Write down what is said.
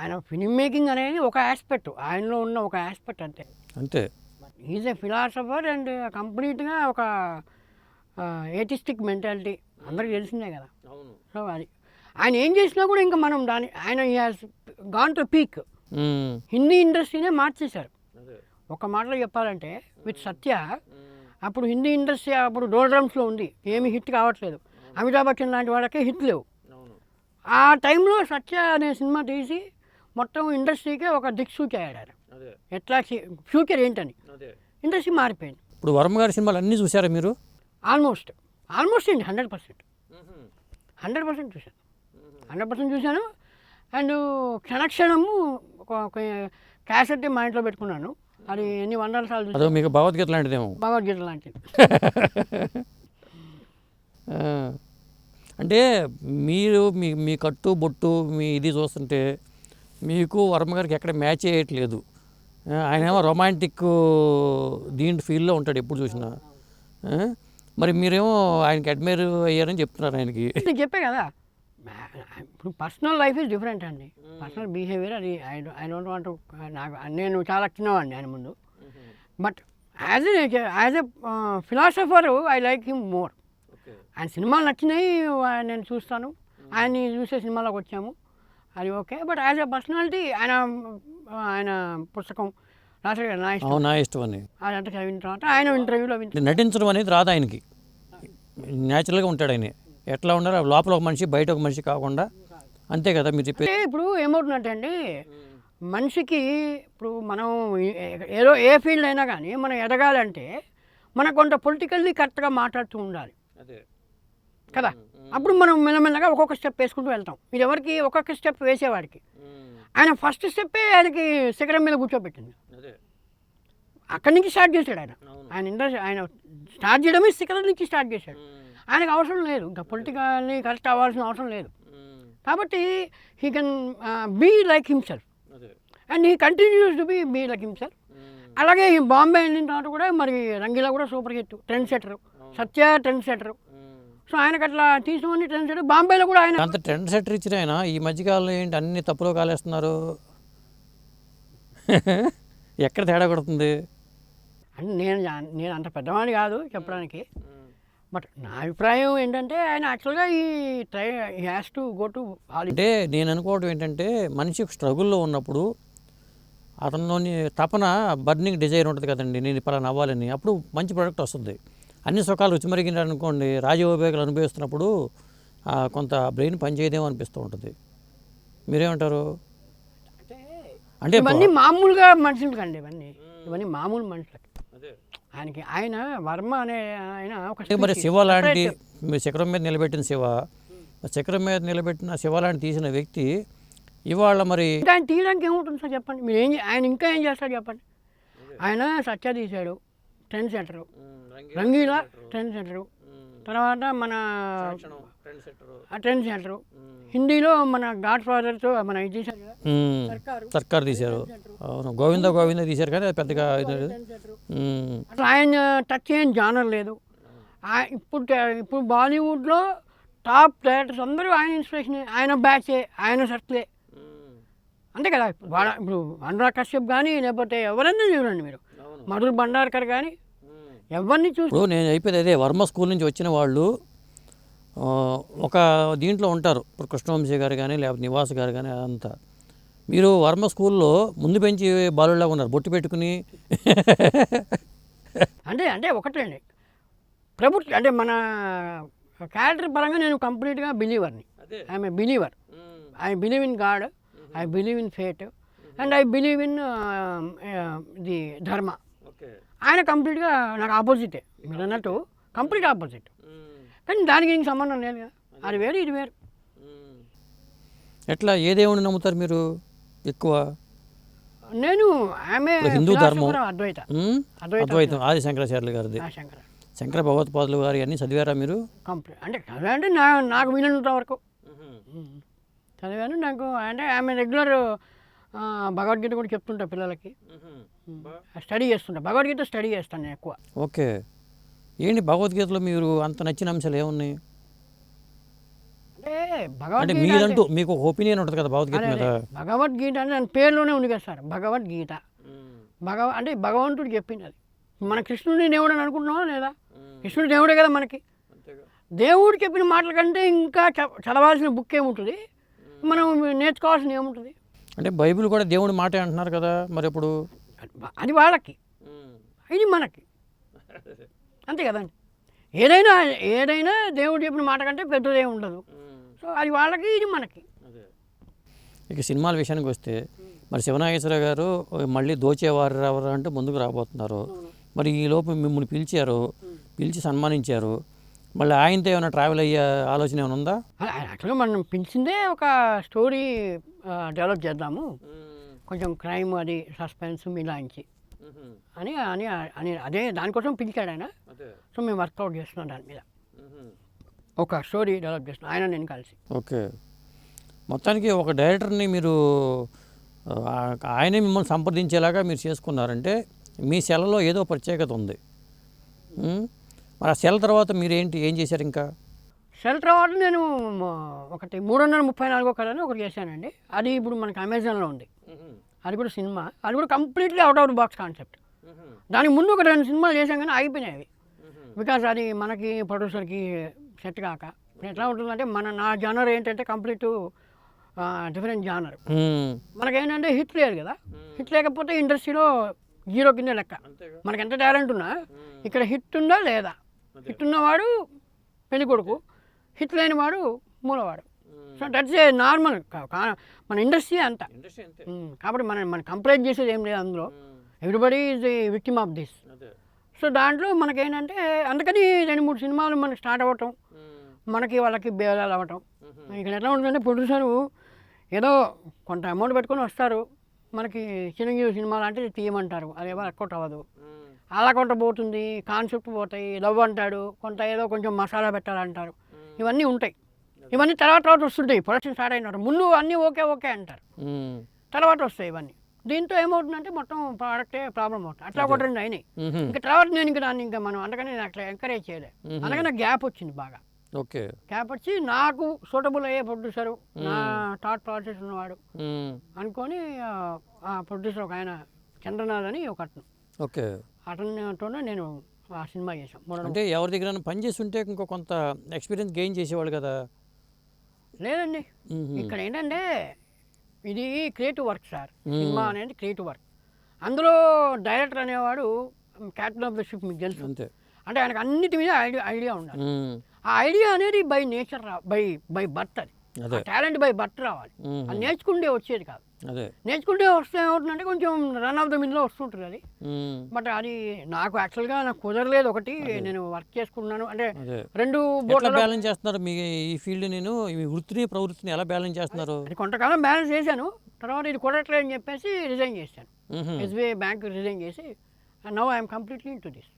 ఆయన film making అనేది ఒక ఆస్పెక్ట్ ఆయనలో ఉన్న ఒక ఆస్పెక్ట్ అంతే. అంతే. ఈజ్ ఏ ఫిలాసఫర్ అండ్ కంప్లీట్గా ఒక ఏటిస్టిక్ మెంటాలిటీ అందరికీ తెలిసిందే కదా. అవును. సో అది. ఆయన ఏం చేసినా కూడా ఇంకా మనం దాని ఆయన has gone to peak Hindi ఇండస్ట్రీనే మార్చేశారు. ఒక మాటలో చెప్పాలంటే విత్ సత్య అప్పుడు హిందీ ఇండస్ట్రీ అప్పుడు డోర్ డ్రమ్స్లో ఉంది. ఏమీ హిట్ కావట్లేదు. అమితాబ్ బచ్చన్ లాంటి వాళ్ళకే హిట్ లేవు. ఆ టైంలో సత్య అనే సినిమా తీసి మొత్తం ఇండస్ట్రీకే ఒక దిక్సూచి అయ్యాడు ఆయన ఎట్లా ఫ్యూచర్ ఏంటని. అదే. ఇండస్ట్రీ మారిపోయింది. ఇప్పుడు వర్మ గారి సినిమాలు అన్నీ చూసారా మీరు? ఆల్మోస్ట్ ఆల్మోస్ట్ అండి హండ్రెడ్ పర్సెంట్. హండ్రెడ్ పర్సెంట్ చూశాను. హండ్రెడ్ పర్సెంట్ చూశాను. అండ్ క్షణక్షణము క్యాసెట్ మా ఇంట్లో పెట్టుకున్నాను. అది ఎన్ని వందల సార్లు చూసాను అదో మీకు భగవద్గీత లాంటిదేమో. భగవద్గీత లాంటిది. ఆ, అంటే మీరు మీ మీ కట్టు బొట్టు మీ ఇది చూస్తుంటే మీకు వర్మ గారికి ఎక్కడ మ్యాచ్ చేయట్లేదు. ఆయన ఏమో రొమాంటిక్ దీంట్ ఫీల్లో ఉంటాడు ఎప్పుడు చూసినా. మరి మీరేమో ఆయనకి అడ్మైర్ అయ్యారని చెప్తున్నారు ఆయనకి. నేను చెప్పే కదా ఇప్పుడు పర్సనల్ లైఫ్ ఇస్ డిఫరెంట్ అండి. పర్సనల్ బిహేవియర్ అది ఐ డోంట్ వాంట్ నాకు నేను చాలా చిన్నవాడిని ఆయన ముందు. But as a as a philosopher I like him more. ఆయన సినిమాలు నచ్చినాయి నేను చూస్తాను. ఆయన్ని చూసే సినిమాలోకి వచ్చాము. అది okay. But as a personality ఆయన ఆయన పుస్తకం రాశాడు కదా, నా ఇష్టం. అవునా ఇష్టం అని అదంతా చదివిన తర్వాత ఆయన ఇంటర్వ్యూలో నటించడం అనేది రాదు ఆయనకి. న్యాచురల్గా ఉంటాడు ఆయన. ఎట్లా ఉండాలి లోపల ఒక మనిషి బయట ఒక మనిషి కాకుండా అంతే కదా మీరు చెప్పేది. అంటే ఇప్పుడు ఏమవుతుందంటే అండి మనిషికి ఇప్పుడు మనం ఏదో ఏ ఫీల్డ్ అయినా కానీ మనం ఎదగాలంటే మనం కొంత పొలిటికల్లీ కరెక్ట్గా మాట్లాడుతూ ఉండాలి. కదా? అప్పుడు మనం మెల్లమెల్లగా ఒక్కొక్క స్టెప్ వేసుకుంటూ వెళ్తాం. ఇది ఎవరికి ఒక్కొక్క స్టెప్ వేసేవాడికి. ఆయన ఫస్ట్ స్టెప్పే ఆయనకి శిఖరం మీద కూర్చోబెట్టింది. అక్కడి నుంచి స్టార్ట్ చేశాడు ఆయన. ఆయన ఇండస్ట్రీ ఆయన స్టార్ట్ చేయడమే శిఖరం నుంచి స్టార్ట్ చేశాడు. ఆయనకు అవసరం లేదు. ఇంకా పొలిటికల్లీ కరెక్ట్ అవ్వాల్సిన అవసరం లేదు. కాబట్టి he can be like himself. And he continues to be be like himself. అలాగే ఈ బాంబే వెళ్ళిన తర్వాత కూడా మరి రంగీలా కూడా super hit trend setter Satya trend setter so ఆయనకు అట్లా తీసుకొని ట్రెండ్ సెటర్ బాంబేలో కూడా ఆయన అంత ట్రెండ్ సెటర్ ఇచ్చిన ఆయన ఈ మధ్యకాలంలో ఏంటి అన్ని తప్పులో కాలేస్తున్నారు? ఎక్కడ తేడా కొడుతుంది? అంటే నేను నేను అంత పెద్దవాడిని కాదు చెప్పడానికి. బట్ నా అభిప్రాయం ఏంటంటే ఆయన యాక్చువల్గా ఈ try has to go to అంటే నేను అనుకోవడం ఏంటంటే మనిషి స్ట్రగుల్లో ఉన్నప్పుడు అతనిలోని తపన బర్నింగ్ డిజైర్ ఉంటుంది కదండి నేను పలానా అవ్వాలని. అప్పుడు మంచి ప్రోడక్ట్ వస్తుంది. అన్ని సుఖాలు రుచిమరిగిన అనుకోండి రాజోపయోగాలు అనుభవిస్తున్నప్పుడు ఆ, కొంత బ్రెయిన్ పనిచేయదేమో అనిపిస్తూ ఉంటుంది. మీరేమంటారు? అంటే ఇవన్నీ మామూలుగా మనుషులకి అండి ఇవన్నీ. ఇవన్నీ మామూలు మనుషులకి. ఆయనకి ఆయన వర్మ అనే ఆయన ఒక మరి శివ లాంటి. మీ శిఖరం మీద నిలబెట్టిన శివ శిఖరం మీద నిలబెట్టిన శివ లాంటి తీసిన వ్యక్తి ఇవాళ మరి ఇంకా ఆయన తీయడానికి ఏముంటుంది సార్ చెప్పండి? మీరు ఏం చే- ఆయన ఇంకా ఏం చేస్తాడు చెప్పండి? ఆయన సత్య తీశాడు trend centre Rangeela trend centre తర్వాత మన ట్రెండ్ సెంటరు హిందీలో మన గాడ్ ఫాదర్తో మన ఇది తీశారు కదా. సర్కారు. సర్కార్ తీశారు. అవును గోవింద గోవింద తీశారు కానీ అది పెద్దగా. అసలు ఆయన టచ్ చేయని జానర్ లేదు. ఆ- ఇప్పుడు ఇప్పుడు బాలీవుడ్లో టాప్ డైరెక్టర్స్ అందరూ ఆయన ఇన్స్పిరేషన్ ఆయన బ్యాచే ఆయన సర్కిలే అంతే కదా. ఇప్పుడు వాళ్ళ ఇప్పుడు అనురాగ్ కశ్యప్ కానీ లేకపోతే ఎవరన్నా చూడండి మీరు. మధుర్ భండార్కర్ కానీ ఎవరిని చూసి ఇప్పుడు నేను చెప్పేది అదే వర్మ స్కూల్ నుంచి వచ్చిన వాళ్ళు ఆ, ఒక దీంట్లో ఉంటారు. ఇప్పుడు కృష్ణవంశీ గారు కానీ లేకపోతే నివాస్ గారు కానీ అదంతా. మీరు వర్మ స్కూల్లో ముందు పెంచి బాలులాగా ఉన్నారు బొట్టు పెట్టుకుని. అంటే అంటే ఒకటండి ప్రభుత్వం అంటే మన క్యారెక్టర్ పరంగా నేను కంప్లీట్గా బిలీవర్ని. I'm a believer. I believe in God. I believe in fate and I believe in the dharma ఆయన కంప్లీట్గా నాకు ఆపోజిటే మీరు అన్నట్టు కంప్లీట్ ఆపోజిట్ కానీ దానికి ఇంక సంబంధం లేదు కదా. అది వేరు ఇది వేరు. ఎట్లా ఏ దేవుడిని నమ్ముతారు మీరు ఎక్కువ? నేను ఆమె హిందూ ధర్మం. అద్వైత. మ్మ్? అద్వైత. ఆది శంకరాచార్యులు గారిది. ఆ శంకర శంకర భగవత్పాదులు గారి అన్నీ చదివారా మీరు? కంప్లీట్ అంటే చదివా అంటే నాకు వీలైనంత వరకు. చదివాను. నాకు అంటే ఆమె రెగ్యులర్ భగవద్గీత కూడా చెప్తుంటా పిల్లలకి. స్టడీ చేస్తుంటా. భగవద్గీత స్టడీ చేస్తాను నేను ఎక్కువ. ఓకే. ఏంటి భగవద్గీతలో మీరు అంత నచ్చిన అంశాలు ఏమున్నాయి? అంటే మీరంటూ మీకు ఒపీనియన్ ఉంటుంది కదా భగవద్గీత మీద. భగవద్గీత అంటే దాని పేరులోనే ఉంది కదా సార్ భగవద్గీత. భగవ అంటే భగవంతుడు చెప్పింది అది. మన కృష్ణుడిని దేవుడు అని అనుకుంటున్నావా లేదా? కృష్ణుడు దేవుడే కదా మనకి. దేవుడు చెప్పిన మాటల కంటే ఇంకా చ- చదవాల్సిన బుక్ ఏముంటుంది మనం నేర్చుకోవాల్సిన ఏముంటుంది? అంటే బైబిల్ కూడా దేవుడి మాటే అంటున్నారు కదా మరి ఇప్పుడు అది వాళ్ళకి. ఇది మనకి. అంతే కదండి. ఏదైనా ఏదైనా దేవుడు చెప్పిన మాట కంటే పెద్దదే ఉండదు. సో అది వాళ్ళకి ఇది మనకి. ఇక సినిమాల విషయానికి వస్తే మరి శివనాగేశ్వర గారు మళ్ళీ దోచేవారు ఎవరు అంటే ముందుకు రాబోతున్నారు. మరి ఈ లోపు మిమ్మల్ని పిలిచారు పిలిచి సన్మానించారు. మళ్ళీ ఆయనతో ఏమైనా ట్రావెల్ అయ్యే ఆలోచన ఏమైనా ఉందా? యాక్చువల్గా మనం పిలిచిందే ఒక స్టోరీ డెవలప్ చేద్దాము. కొంచెం క్రైమ్ అది సస్పెన్స్ మిలాయించి అని అని అని అదే దానికోసం పిలిచాడు ఆయన. సో మేము వర్కౌట్ చేస్తున్నాం దాని మీద. ఒక స్టోరీ డెవలప్ చేస్తున్నాం ఆయన నేను కలిసి. ఓకే. మొత్తానికి ఒక డైరెక్టర్ని మీరు ఆయనే మిమ్మల్ని సంప్రదించేలాగా మీరు చేసుకున్నారంటే మీ సెలలో ఏదో ప్రత్యేకత ఉంది? మరి ఆ సెల తర్వాత మీరు ఏంటి ఏం చేశారు ఇంకా? సెల్ తర్వాత నేను ఒకటి మూడు వందల ముప్పై నాలుగో కథని ఒకటి చేశానండి. అది ఇప్పుడు మనకి అమెజాన్లో ఉంది. అది కూడా సినిమా. అది కూడా completely out of the box concept. దానికి ముందు ఒక రెండు సినిమాలు చేశాం కానీ అయిపోయినాయి అవి. బికాజ్ అది మనకి ప్రొడ్యూసర్కి సెట్ కాక. ఎట్లా ఉంటుందంటే మన నా జానర్ ఏంటంటే కంప్లీట్ డిఫరెంట్ జానర్. మనకేంటంటే హిట్ లేదు కదా. హిట్ లేకపోతే ఇండస్ట్రీలో జీరో కింద లెక్క. మనకి ఎంత టాలెంట్ ఉన్నా ఇక్కడ హిట్ ఉందా లేదా? హిట్ ఉన్నవాడు పెళ్ళి కొడుకు హిట్ లేనివాడు మూలవాడు సో దట్స్ ఏ నార్మల్ మన ఇండస్ట్రీ అంత. కాబట్టి మనం మనం కంప్లైంట్ చేసేది ఏం లేదు అందులో. Everybody is the victim of this so దాంట్లో మనకేంటంటే అందుకని రెండు మూడు సినిమాలు మనకి స్టార్ట్ అవ్వటం మనకి వాళ్ళకి భేదాలు అవ్వటం. ఇక్కడ ఎట్లా ఉంటుందంటే ప్రొడ్యూసరు ఏదో కొంత అమౌంట్ పెట్టుకొని వస్తారు. మనకి చిరంజీవి సినిమా లాంటిది తీయమంటారు. అది ఎవరు వర్కౌట్ అవ్వదు. అలా కొంత పోతుంది కాన్సెప్ట్ పోతాయి లవ్ అంటాడు కొంత ఏదో కొంచెం మసాలా పెట్టాలంటారు. ఇవన్నీ ఉంటాయి. ఇవన్నీ తర్వాత తర్వాత వస్తుంటాయి. ప్రొడక్షన్ స్టార్ట్ అయిన. ముందు అన్నీ ఓకే ఓకే అంటారు. తర్వాత వస్తాయి ఇవన్నీ. దీంతో ఏమవుతుందంటే మొత్తం ప్రోడక్టే ప్రాబ్లం అవుతుంది. అట్లా ఒకటి రెండు అయినాయి. ఇంకా తర్వాత నేను ఇంకా దాన్ని ఇంకా మనం అందుకని నేను అట్లా ఎంకరేజ్ చేయలేదు అందుకని గ్యాప్ వచ్చింది బాగా. ఓకే. గ్యాప్ వచ్చి నాకు సూటబుల్ అయ్యే ప్రొడ్యూసరు నా థాట్ ప్రాసెస్ ఉన్నవాడు. అనుకొని ఆ, ఆ ప్రొడ్యూసర్ ఒక ఆయన చంద్రనాథ్ అని ఒక అతను ఓకే. అతనితోనే నేను ఆ సినిమా చేశాం. మొన్న అంటే ఎవరి దగ్గర పని చేసి ఉంటే ఇంకో కొంత ఎక్స్పీరియన్స్ గెయిన్ చేసేవాళ్ళు కదా? లేదండి. ఇక్కడ ఏంటంటే ఇది క్రియేటివ్ వర్క్ సార్. సినిమా అనేది క్రియేటివ్ వర్క్. అందులో డైరెక్టర్ అనేవాడు క్యాప్టెన్ ఆఫ్ ద షిప్ మీకు తెలుసు. అంతే. అంటే ఆయనకు అన్నిటి మీద ఐడియా ఐడియా ఉండాలి. ఆ ఐడియా అనేది by nature by by birth అదే. టాలెంట్ బై బర్త్ రావాలి. అది నేర్చుకుంటే వచ్చేది కాదు. నేర్చుకుంటే వస్తే ఏమవుతుందంటే కొంచెం రన్ ఆఫ్ ద మిన్లో వస్తుంటుంది అది. బట్ అది నాకు యాక్చువల్గా నాకు కుదరలేదు ఒకటి. నేను వర్క్ చేసుకున్నాను. అంటే రెండు బోట్లలో బ్యాలెన్స్ చేస్తున్నారు? మీ ఈ ఫీల్డ్ నేను ఈ వృత్తిని ప్రవృత్తిని ఎలా బ్యాలెన్స్ చేస్తున్నారు? కొంతకాలం బ్యాలెన్స్ చేశాను. తర్వాత ఇది కుదరట్లేదు అని చెప్పేసి రిజైన్ చేశాను. ఎస్బీఐ బ్యాంక్ రిజైన్ చేసి now I'm completely into this